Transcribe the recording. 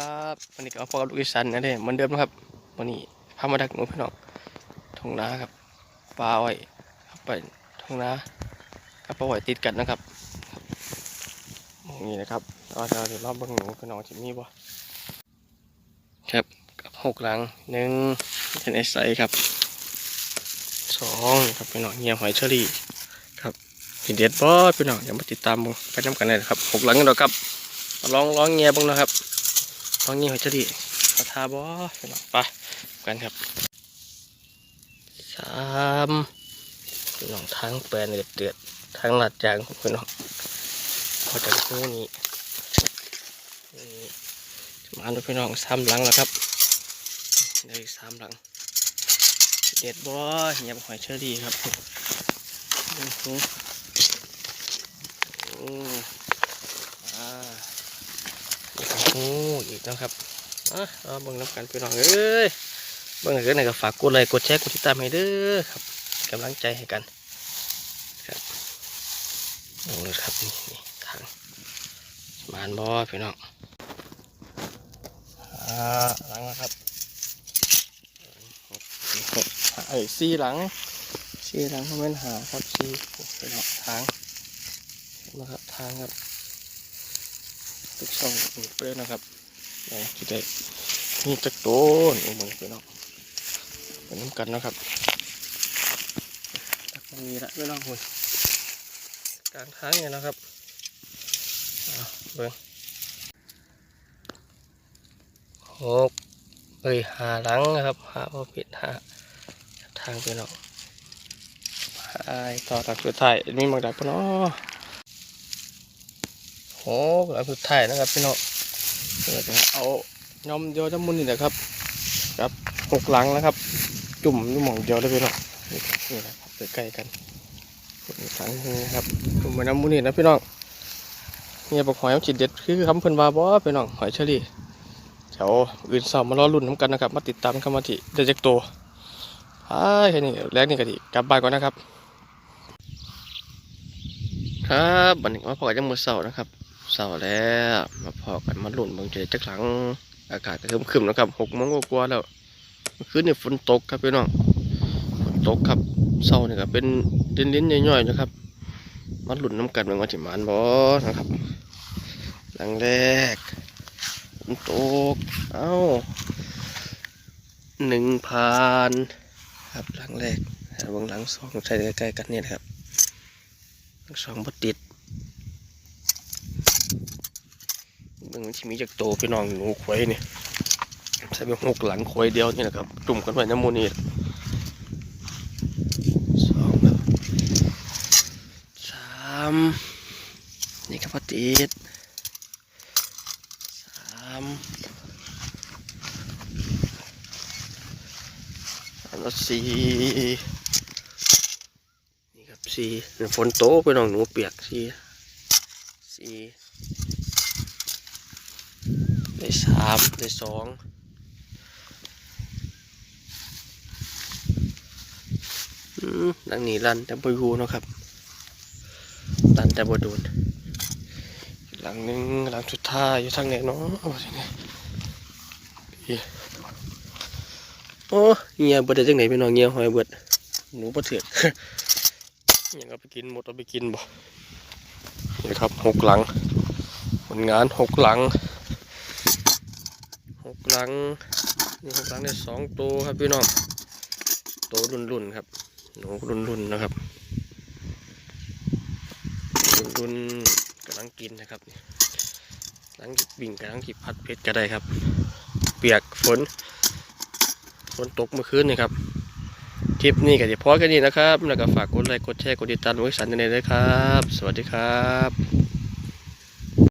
ครับวันนี้ก็มาพบกับลูกอีสันนะเด้เหมือนเดิมนะครับวันนี้พามาดักหนูพี่น้องทงนาครับปลาอ้อยครับไปทงนากับปลาอ้อยติดกันนะครับครับนี่นะครับเราจะเดี๋ยวราเบิ่งหนูพี่น้องที่มีบ่ครับกับหกหลังหนึ่งเป็นไอไซครับสองครับพี่น้องเงียหอยเชอรี่ครับทีเด็ดบ่พี่น้องอย่ามาติดตามมึงไปจำกันเลยนะครับหกหลังกันแล้วครับลองลองเงียบ้างนะครับ ตอนนี้หัวจดีกระทาบอไปหน่อยไปกันครับสามพี่น้องทางแปลนเดือดเดือดทางหลัดจางของพี่น้องพอจากคู่นี้มาดูพี่น้องสามหลังแล้วครับได้อีกสามหลัง เด็ดบอเหียบหอยเชอรี่ครับอื้อหืออืมอ่า โอีกแล้วครับอะเอาเบิ่งน้ำกันพี่น้องเอ้ยเบิ่งกันไหนก็ฝากกดไลค์กดแชร์กดติดตามให้เด้อครับกำลังใจให้กันครับโอ้ยครับนี่นี่ทางมานบอพี่น้องอ่าหลังแล้วครับหกไอ้ยสี่หลังสี่หลังเขาเป็นหาครับสี่พี่น้องทางนะครับทางครับทุกช่องปลูกไปเลยนะครับ นี่ที่ได้มีจักโตนโอ้โหไปเนาะเป็นน้ำกันนะครับตักมีละไม่ต้องห่วงกลางทางเนี่ยนะครับเอาเบิ่งหกเอ้ยหาหลังนะครับหาพอปิดหาทางไปเนาะหายต่อทางสุดท้ายมีมักดักปะเนาะโอ้หลังสุดท้ายนะครับพี่น้อง เราจะเอายอมเดียวจำมุนนี่นะครับ ครับหกหลังนะครับ จุ่มอยู่หม่องเดียวเลยพี่น้องนี่ครับนี่นะครับใกล้กันถังนึงครับจุ่มไปน้ำมุนนี่นะพี่น้องเนี่ยบอกหอยเอาฉีดเด็ดคือคำเพิ่นว่าบ่พี่น้องหอยเชอรี่เดี๋ยวอื่นสอบมารอรุ่นน้ำกันนะครับ มาติดตามคำว่าที่เดจ็กโตไอ้แค่นี้แรกนี่ก็ดีกลับบ้านก่อนนะครับ ครับบันนี้มาพอกันยังมือเสาร์นะครับ เสาร์แล้วมาพอกันมาหลุ่นบางเจอจักหลัง อากาศก็ครึมๆนะครับหกโมงกว่าๆแล้วคือคืนนี่ฝนตกครับพี่น้องฝนตกครับเสาร์นี่ก็เป็นลิ้นๆย่อยๆนะครับ มาหลุ่นน้ำกันเมืองวันที่หมานบ่นะครับ หลังแรกฝนตก เอ้าหนึ่งพันครับหลังแรกแล้วงหลังสองใช้ใกล้ๆกันนี่นะครับสองบดติด เบิ่งที่มีจากโตพี่น้องหนูควายนี่ใส่เป็นหกหลังควายเดียวนี่นะครับจุ่มกันไว้น้ำมูนี่สองสามนี่ครับพอติดสามอันละสี่นี่ครับสี่ฝนโตพี่น้องหนูเปียกสี่สี่ ได้สามได้สองอืมดังนี้ลันแต่บอยูเนาะครับลันแต่บโดนหลังหนึ่งหลังสุดท้ายอยู่ทางไหนเนาะเอาสิเนี่ยพี่โอ้เงียบเบิดจังไหนพี่น้องเงียบหอยเบิดหนูปลาเถือกยังเอาไปกินหมดเอาไปกินบ่นี่ครับหกหลังผลงานหกหลัง กหลังนี่หกหลังได้สองตัวครับพี่น้องโตรุ่นรุ่นครับหนูรุ่นรุ่นนะครับรุ่นรุ่นกำลังกินนะครับกำลังบิ่งกำลังกิบพัดเพชรก็ได้ครับ เปียกฝนฝนตกเมื่อคืนนี่ครับคลิปนี้ก็จะพอแค่นี้นะครับ แล้วก็ฝากกดไลค์กดแชร์กดติดตามไว้สันในเลยครับ สวัสดีครับ